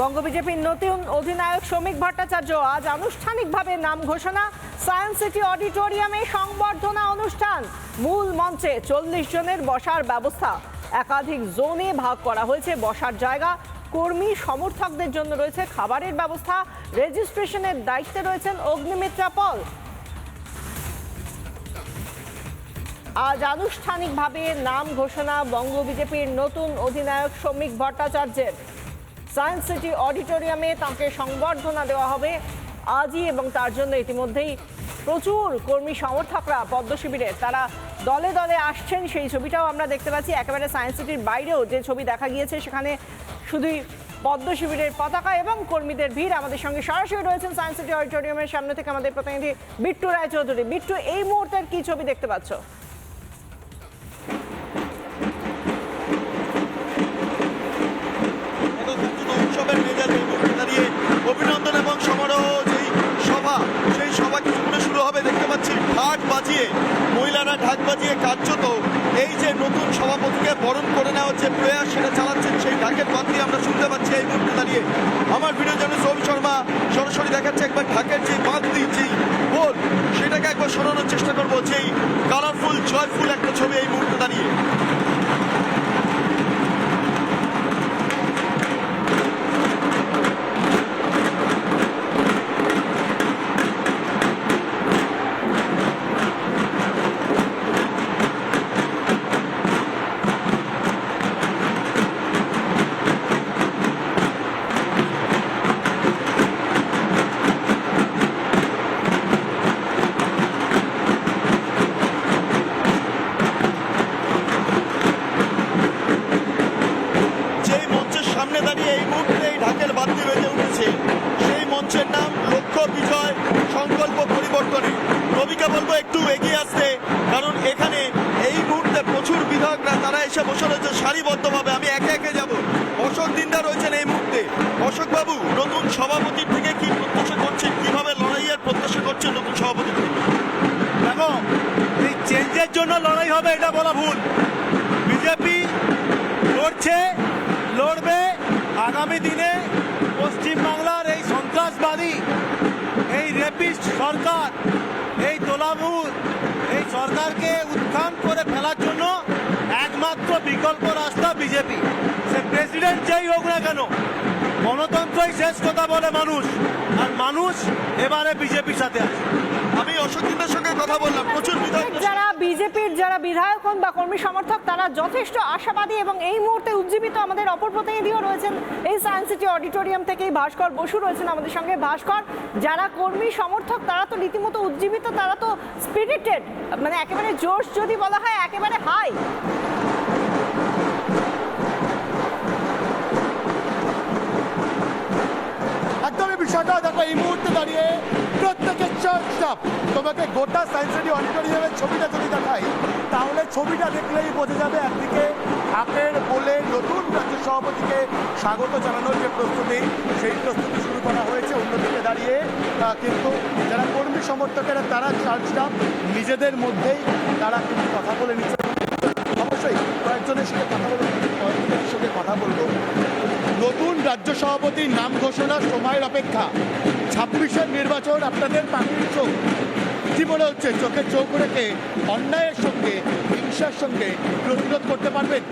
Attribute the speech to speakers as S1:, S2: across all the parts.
S1: বঙ্গ বিজেপির নতুন অধিনায়ক শ্রমিক ভট্টাচার্য আজ আনুষ্ঠানিকভাবে নাম ঘোষণা। সায়েন্স সিটি অডিটোরিয়ামে সংবর্ধনা অনুষ্ঠান। মূল মঞ্চে চল্লিশ জনের বসার ব্যবস্থা। একাধিক জোনে ভাগ করা হয়েছে বসার জায়গা। কর্মী সমর্থকদের জন্য রয়েছে খাবারের ব্যবস্থা। রেজিস্ট্রেশনের দায়িত্বে রয়েছেন অগ্নিমিত্রা পল। আজ আনুষ্ঠানিকভাবে নাম ঘোষণা বঙ্গ বিজেপির নতুন অধিনায়ক শ্রমিক ভট্টাচার্যের। সায়েন্স সিটি অডিটোরিয়ামে তাকে সংবর্ধনা দেওয়া হবে আজই এবং তার জন্য ইতিমধ্যেই প্রচুর কর্মী সমর্থকরা পদ্ম শিবিরের তারা দলে দলে আসছেন। সেই ছবিটাও আমরা দেখতে পাচ্ছি। একেবারে সায়েন্স সিটির বাইরেও যে ছবি দেখা গিয়েছে, সেখানে শুধুই পদ্ম শিবিরের পতাকা এবং কর্মীদের ভিড়। আমাদের সঙ্গে সরাসরি রয়েছেন সায়েন্স সিটি অডিটোরিয়ামের সামনে থেকে আমাদের প্রতিনিধি বিট্টু রায়চৌধুরী। বিট্টু, এই মুহূর্তের কি ছবি দেখতে পাচ্ছ?
S2: ঢাক বাজিয়ে, মহিলারা ঢাক বাজিয়ে কার্যত এই যে নতুন সভাপতিকে বরণ করে নেওয়া হচ্ছে প্রয়াস সেটা চালাচ্ছেন সেই ঢাকের বাদ দিয়ে আমরা শুনতে পাচ্ছি এই মুহূর্তে দাঁড়িয়ে। আমার ভিডিও যেন রবি শর্মা সরাসরি দেখাচ্ছে একবার ঢাকের যে বাদ যেই বোল সেটাকে একবার সরানোর চেষ্টা করব, যেই কালারফুল জয়ফুল একটা ছবি এই মুহূর্তে দাঁড়িয়ে যেই মঞ্চের সামনে দাঁড়িয়ে এই মুহূর্তে এই ঢাকের বাদ্যি বেজে উঠেছে সেই মঞ্চের নাম লক্ষ্য বিজয় সংকল্প পরিবর্তনে রবিকে বলব একটু এগিয়ে আসতে কারণ এখানে এই মুহূর্তে প্রচুর বিধায়করা তারা এসে বসে রয়েছে সারিবদ্ধভাবে আমি একে একে যাব অশোক দিনদা রয়েছেন এই মুহূর্তে অশোক বাবু, নতুন সভাপতির থেকে কি প্রত্যাশা করছেন? কীভাবে লড়াইয়ের প্রত্যাশা করছেন নতুন সভাপতির থেকে?
S3: দেখো, এই চেঞ্জের জন্য লড়াই হবে, এটা বলা ভুল। বিজেপি লড়ছে, লড়বে। আগামী দিনে পশ্চিমবাংলার এই সন্ত্রাসবাদী, এই রেপিস্ট সরকার, এই তোলামুর এই সরকারকে উত্থান করে ফেলার জন্য একমাত্র বিকল্প রাস্তা বিজেপি সে প্রেসিডেন্ট যেই হোক না কেন গণতন্ত্রই শেষ কথা বলে মানুষ। আর মানুষ এবারে বিজেপির সাথে আছে।
S2: আমি অশোক দিনদার সঙ্গে কথা বললাম প্রচুর বিধায়ক
S1: যারা বিজেপির যারা বিধায়ক হন বা কর্মী সমর্থক তারা যথেষ্ট আশাবাদী এবং এই মুহূর্তে উজ্জীবিত আমাদের অপর প্রতিনিধিও রয়েছেন এই সায়েন্স সিটি অডিটোরিয়াম থেকেই ভাস্কর বসু রয়েছেন আমাদের সঙ্গে। ভাস্কর যারা কর্মী সমর্থক তারা তো রীতিমতো উজ্জীবিত তারা তো স্পিরিটেড মানে একেবারে জোশ যদি বলা হয় একেবারে হাই
S4: তোমাকে গোটা সায়েন্স সিটি অডিটোরিয়ামের ছবিটা যদি দেখাই, তাহলে ছবিটা দেখলেই বোঝা যাবে একদিকে হাতের বলে নতুন রাজ্য সভাপতিকে স্বাগত জানানোর যে প্রস্তুতি, সেই প্রস্তুতি শুরু করা হয়েছে অন্যদিকে দাঁড়িয়ে। কিন্তু যারা কর্মী সমর্থকেরা, তারা চাপ নিজেদের মধ্যেই তারা কিন্তু কথা বলে নিচ্ছে। অবশ্যই কয়েকজনের সঙ্গে কথা বলে কয়েকজনের সঙ্গে কথা বলব। নতুন রাজ্য সভাপতির নাম ঘোষণার সময়ের অপেক্ষা। ছাব্বিশের নির্বাচন আপনাদের পাখির চোখ। মনে হচ্ছে? চোখে চোখ রেখে অন্যায়ের সঙ্গে, হিংসার সঙ্গে প্রতিরোধ করতে পারবেন?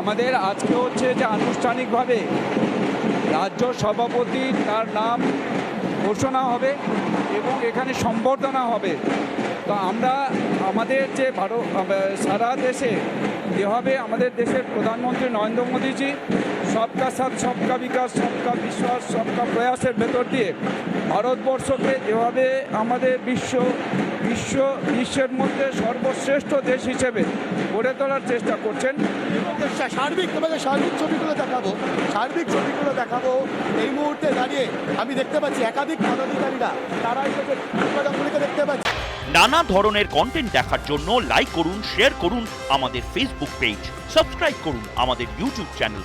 S5: আমাদের আজকে হচ্ছে যে আনুষ্ঠানিকভাবে রাজ্য সভাপতি তার নাম ঘোষণা হবে এবং এখানে সম্বর্ধনা হবে। তো আমরা আমাদের যে ভারত, সারা দেশে যেভাবে আমাদের দেশের প্রধানমন্ত্রী নরেন্দ্র মোদীজি সবকা সাথ সবকা বিকাশ সবকা বিশ্বাস সবকা প্রয়াসের ভেতর দিয়ে ভারতবর্ষকে যেভাবে আমাদের বিশ্ব বিশ্ব বিশ্বের মধ্যে সর্বশ্রেষ্ঠ দেশ হিসেবে গড়ে তোলার চেষ্টা করছেন।
S4: সার্বিক তোমাকে সার্বিক ছবিগুলো দেখাবো সার্বিক ছবিগুলো দেখাবো। এই মুহূর্তে দাঁড়িয়ে আমি দেখতে পাচ্ছি একাধিক পদাধিকারীরা তারা এসেছে দেখতে পাচ্ছি।
S6: নানা ধরনের কন্টেন্ট দেখার জন্য লাইক করুন শেয়ার করুন আমাদের ফেসবুক পেজ সাবস্ক্রাইব করুন আমাদের ইউটিউব চ্যানেল